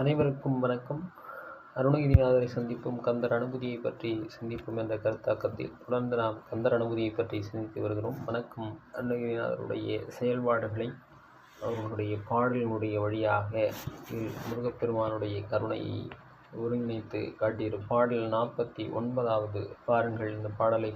அனைவருக்கும் வணக்கம். அருணகிரிநாதரை சந்திப்போம். கந்தர் அனுபூதியை பற்றி சிந்திப்போம் என்ற கருத்தாக்கத்தில் தொடர்ந்து நாம் கந்தர் அனுபூதியை பற்றி சிந்தித்து வருகிறோம். வணக்கம். அருணகிரிநாதருடைய செயல்பாடுகளை அவர்களுடைய பாடலினுடைய வழியாக முருகப்பெருமானுடைய கருணையை ஒருங்கிணைத்து காட்டியிரு பாடல் நாற்பத்தி ஒன்பதாவது பாருங்கள். இந்த பாடலை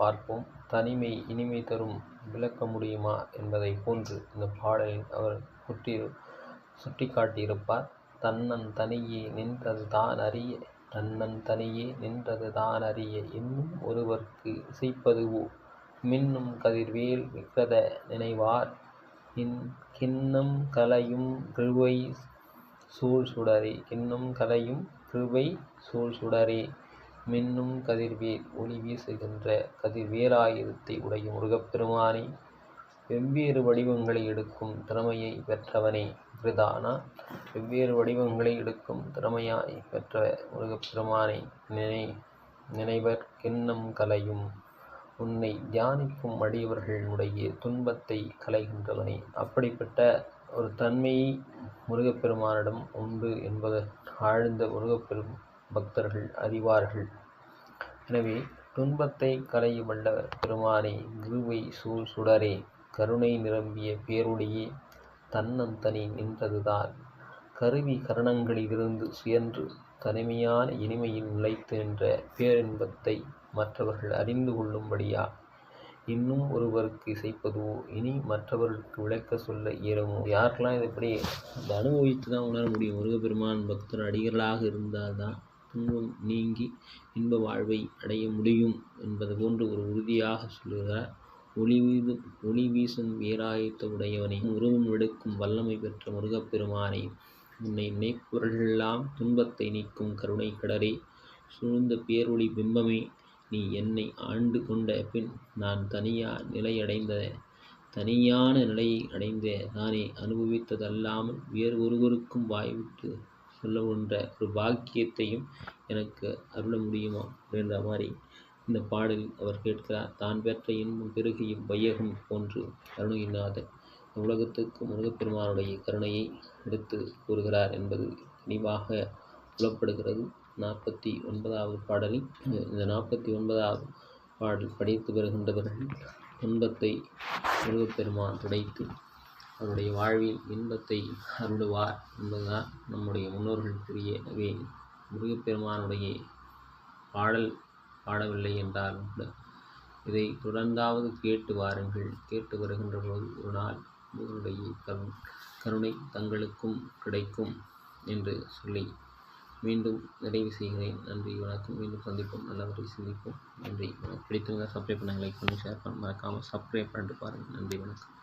பார்ப்போம். தனிமை இனிமை தரும் விளக்க முடியுமா என்பதை போன்று இந்த பாடலில் அவர் குட்டி காட்டியிருப்பார் தன்னன் தனியே நின்றது தான் அறிய தன்னன் தனியே நின்றது தான் அறிய இன்னும் ஒருவர்க்கு இசைப்பதுவோ மின்னும் கதிர்வேல் விக்கிரத நினைவார். இன் கிண்ணம் கலையும் கிருவை சூழ் சுடரே கிண்ணம் கலையும் கிருவை சூழ் சுடரே மின்னும் கதிர்வேல் ஒளி வீசுகின்ற கதிர்வேலாயுதத்தை உடைய முருகப்பெருமானே வெவ்வேறு வடிவங்களை எடுக்கும் திறமையை பெற்றவனே இப்படிதானா வெவ்வேறு வடிவங்களை எடுக்கும் திறமையாய் பெற்ற முருகப்பெருமானை நினை நினைவர் கிண்ணம் கலையும். உன்னை தியானிக்கும் அடியவர்களுடைய துன்பத்தை கலைகின்றவனே அப்படிப்பட்ட ஒரு தன்மையை முருகப்பெருமானிடம் உண்டு என்பது ஆழ்ந்த முருகப்பெரும் பக்தர்கள் அறிவார்கள். எனவே துன்பத்தை களைய வல்ல பெருமானே குருவை சூழ் சுடரே. கருணை நிரம்பிய பேரொளியே தன்னந்தனி நின்றதுதான். கருவி கரணங்களிலிருந்து சுயன்று தனிமையான இனிமையில் நிலைத்து நின்ற பேரின்பத்தை மற்றவர்கள் அறிந்து கொள்ளும்படியா? இன்னும் ஒருவருக்கு இசைப்பதுவோ இனி மற்றவர்களுக்கு விளக்க சொல்ல இயலுமோ? யாருக்கெல்லாம் இதை இப்படி இந்த அனுபவித்து தான் உணர முடியும்? முருகப்பெருமான் பக்தர் அடிகளாக இருந்தால்தான் துன்பம் நீங்கி இன்ப வாழ்வை அடைய முடியும் என்பது போன்று ஒரு உறுதியாக சொல்லுகிறார். ஒளி வீது ஒளி வீசும் வீராயுத்தமுடையவனையும் உருவம் எடுக்கும் வல்லமை பெற்ற முருகப்பெருமானை உன்னை நினைப்பொருளெல்லாம் துன்பத்தை நீக்கும் கருணை கடரே சூழ்ந்த பேரொளி பிம்பமே நீ என்னை ஆண்டு கொண்ட பின் நான் தனியா நிலையடைந்த தனியான நிலையை அடைந்த நானே அனுபவித்ததல்லாமல் வேறு ஒருவருக்கும் வாய்விட்டு சொல்ல ஒன்ற ஒரு பாக்கியத்தையும் எனக்கு அருள முடியுமா? அப்படின்ற மாதிரி இந்த பாடலில் அவர் கேட்கிறார் தான் பெற்ற இன்பம் பெருகியும் வையகம் போன்று அருணகிரிநாதர் உலகத்துக்கு முருகப்பெருமானுடைய கருணையை எடுத்து கூறுகிறார் என்பது தெளிவாக புலப்படுகிறது. நாற்பத்தி ஒன்பதாவது பாடலில் இந்த நாற்பத்தி ஒன்பதாவது பாடல் படித்து வருகின்றவர்கள் துன்பத்தை முருகப்பெருமான் துடைத்து அவருடைய வாழ்வில் இன்பத்தை அருளுவார் என்பதுதான் நம்முடைய முன்னோர்கள் கூறிய எனவே முருகப்பெருமானுடைய பாடல் பாடவில்லை என்றாலும் கூட இதை தொடர்ந்தாவது கேட்டு வாருங்கள். கேட்டு வருகின்ற போது ஒரு நாள் உங்களுடைய கரு கருணை தங்களுக்கும் கிடைக்கும் என்று சொல்லி மீண்டும் நிறைவு செய்கிறேன். நன்றி வணக்கம். மீண்டும் சந்திப்போம். நல்லவரை சிந்திப்போம். நன்றி பிடித்தவங்க பிடித்திருந்தால் சப்ஸ்கிரைப் பண்ணுங்கள் லைக் பண்ணி ஷேர் பண்ண மறக்காமல் சப்ஸ்கிரைப் பண்ணிட்டு பாருங்கள். நன்றி வணக்கம்.